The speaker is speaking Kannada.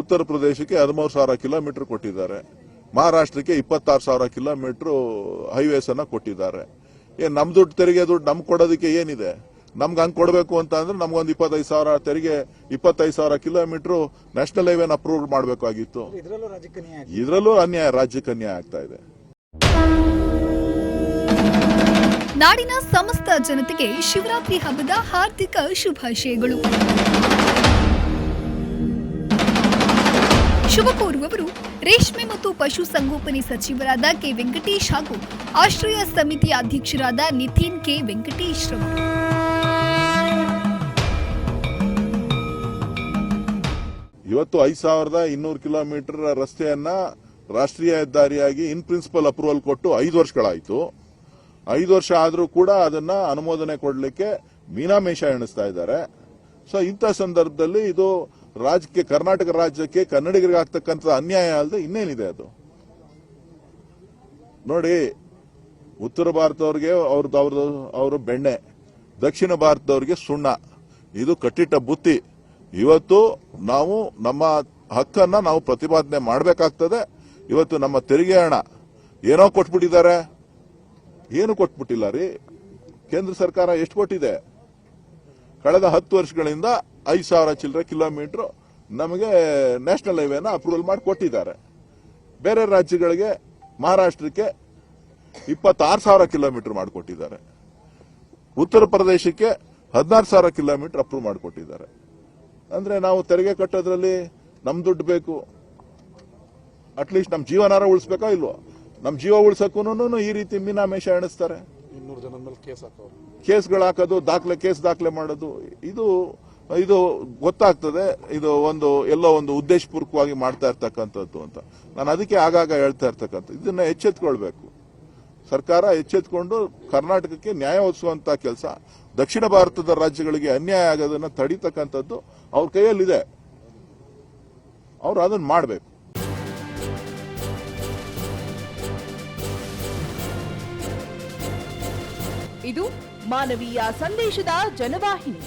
ಉತ್ತರ ಪ್ರದೇಶಕ್ಕೆ ಹದಿಮೂರು ಸಾವಿರ ಕಿಲೋಮೀಟರ್ ಕೊಟ್ಟಿದ್ದಾರೆ. ಮಹಾರಾಷ್ಟ್ರಕ್ಕೆ ಇಪ್ಪತ್ತಾರು ಸಾವಿರ ಕಿಲೋಮೀಟರ್ ಹೈವೇಸ್ ಅನ್ನ ಕೊಟ್ಟಿದ್ದಾರೆ. ಏನ್ ನಮ್ ದುಡ್ಡು ತೆರಿಗೆ ದುಡ್ಡು ನಮ್ಗೆ ಕೊಡೋದಕ್ಕೆ ಏನಿದೆ? ನಮ್ಗೆ ಹಂಗೆ ಕೊಡಬೇಕು ಅಂತ ಅಂದ್ರೆ ನಮ್ಗೊಂದು ಇಪ್ಪತ್ತೈದು ಸಾವಿರ ತೆರಿಗೆ ಇಪ್ಪತ್ತೈದು ಸಾವಿರ ಕಿಲೋಮೀಟರ್ ನ್ಯಾಷನಲ್ ಹೈವೇನ ಅಪ್ರೂವ್ ಮಾಡಬೇಕಾಗಿತ್ತು ಇದರಲ್ಲೂ ಅನ್ಯಾಯ ರಾಜ್ಯಕ್ಕೆ ಅನ್ಯಾಯ ಆಗ್ತಾ ಇದೆ. ನಾಡಿನ ಸಮಸ್ತ ಜನತೆಗೆ ಶಿವರಾತ್ರಿ ಹಬ್ಬದ ಹಾರ್ದಿಕ ಶುಭಾಶಯಗಳು. ಶುಭ ಕೋರುವವರು, ರೇಷ್ಮೆ ಮತ್ತು ಪಶು ಸಂಗೋಪನೆ ಸಚಿವರಾದ ಕೆ. ವೆಂಕಟೇಶ್ ಹಾಗೂ ಆಶ್ರಯ ಸಮಿತಿ ಅಧ್ಯಕ್ಷರಾದ ನಿತಿನ್ ಕೆ. ವೆಂಕಟೇಶ್ ಇವತ್ತು ಐದು ಸಾವಿರದ ಇನ್ನೂರು ಕಿಲೋಮೀಟರ್ ರಸ್ತೆಯನ್ನ ರಾಷ್ಟ್ರೀಯ ಹೆದ್ದಾರಿಯಾಗಿ ಇನ್ ಪ್ರಿನ್ಸಿಪಲ್ ಅಪ್ರೂವಲ್ ಕೊಟ್ಟು ಐದು ವರ್ಷಗಳಾಯಿತು. ಐದು ವರ್ಷ ಆದರೂ ಕೂಡ ಅದನ್ನ ಅನುಮೋದನೆ ಕೊಡಲಿಕ್ಕೆ ಮೀನಾಮೇಷ ಎಣಿಸ್ತಾ ಇದ್ದಾರೆ. ಸೊ ಇಂಥ ಸಂದರ್ಭದಲ್ಲಿ ಇದು ರಾಜ್ಯಕ್ಕೆ, ಕರ್ನಾಟಕ ರಾಜ್ಯಕ್ಕೆ ಕನ್ನಡಿಗರಿಗೆ ಆಗ್ತಕ್ಕಂಥ ಅನ್ಯಾಯ ಅಲ್ಲದೆ ಇನ್ನೇನಿದೆ ಅದು? ನೋಡಿ, ಉತ್ತರ ಭಾರತದವ್ರಿಗೆ ಅವ್ರದ್ದು ಅವ್ರದ್ದು ಅವರ ಬೆಣ್ಣೆ, ದಕ್ಷಿಣ ಭಾರತದವ್ರಿಗೆ ಸುಣ್ಣ. ಇದು ಕಟ್ಟಿಟ್ಟ ಬುತ್ತಿ. ಇವತ್ತು ನಾವು ನಮ್ಮ ಹಕ್ಕನ್ನ ನಾವು ಪ್ರತಿಪಾದನೆ ಮಾಡಬೇಕಾಗ್ತದೆ. ಇವತ್ತು ನಮ್ಮ ತೆರಿಗೆ ಹಣ ಏನೋ ಕೊಟ್ಬಿಟ್ಟಿದ್ದಾರೆ. ಏನು ಕೊಟ್ಬಿಟ್ಟಿಲ್ಲ ರೀ? ಕೇಂದ್ರ ಸರ್ಕಾರ ಎಷ್ಟು ಕೊಟ್ಟಿದೆ? ಕಳೆದ ಹತ್ತು ವರ್ಷಗಳಿಂದ ಐದು ಸಾವಿರ ಚಿಲ್ಲರೆ ಕಿಲೋಮೀಟರ್ ನಮಗೆ ನ್ಯಾಷನಲ್ ಹೈವೇನ ಅಪ್ರೂವಲ್ ಮಾಡಿ ಕೊಟ್ಟಿದ್ದಾರೆ. ಬೇರೆ ರಾಜ್ಯಗಳಿಗೆ ಮಹಾರಾಷ್ಟ್ರಕ್ಕೆ ಇಪ್ಪತ್ತಾರು ಸಾವಿರ ಕಿಲೋಮೀಟರ್ ಮಾಡಿಕೊಟ್ಟಿದ್ದಾರೆ ಉತ್ತರ ಪ್ರದೇಶಕ್ಕೆ ಹದಿನಾರು ಸಾವಿರ ಕಿಲೋಮೀಟರ್ ಅಪ್ರೂವ್ ಮಾಡಿಕೊಟ್ಟಿದ್ದಾರೆ ಅಂದರೆ ನಾವು ತೆರಿಗೆ ಕಟ್ಟೋದ್ರಲ್ಲಿ ನಮ್ಮ ದುಡ್ಡು ಬೇಕು. ಅಟ್ಲೀಸ್ಟ್ ನಮ್ಮ ಜೀವನಾರ ಉಳಿಸ್ಬೇಕಾ ಇಲ್ವೋ? ನಮ್ಮ ಜೀವ ಉಳಿಸೋಕ್ಕೂ ಈ ರೀತಿ ಮೀನಾಮೇಷ ಎಣಿಸ್ತಾರೆ. ಕೇಸ್ಗಳು ಹಾಕೋದು ದಾಖಲೆ ಕೇಸ್ ದಾಖಲೆ ಮಾಡೋದು ಇದು ಇದು ಗೊತ್ತಾಗ್ತದೆ. ಇದು ಒಂದು, ಎಲ್ಲೋ ಒಂದು ಉದ್ದೇಶಪೂರ್ವಕವಾಗಿ ಮಾಡ್ತಾ ಇರ್ತಕ್ಕಂಥದ್ದು ಅಂತ. ನಾನು ಅದಕ್ಕೆ ಆಗಾಗ ಹೇಳ್ತಾ ಇರ್ತಕ್ಕಂಥ ಇದನ್ನ ಎಚ್ಚೆತ್ಕೊಳ್ಬೇಕು. ಸರ್ಕಾರ ಎಚ್ಚೆತ್ಕೊಂಡು ಕರ್ನಾಟಕಕ್ಕೆ ನ್ಯಾಯ ಒದಗಿಸುವಂತ ಕೆಲಸ, ದಕ್ಷಿಣ ಭಾರತದ ರಾಜ್ಯಗಳಿಗೆ ಅನ್ಯಾಯ ಆಗೋದನ್ನ ತಡೀತಕ್ಕಂಥದ್ದು ಅವ್ರ ಕೈಯಲ್ಲಿದೆ. ಅವರು ಅದನ್ನ ಮಾಡಬೇಕು. ಇದು ಮಾನವೀಯ ಸಂದೇಶದ ಜನವಾಹಿನಿ.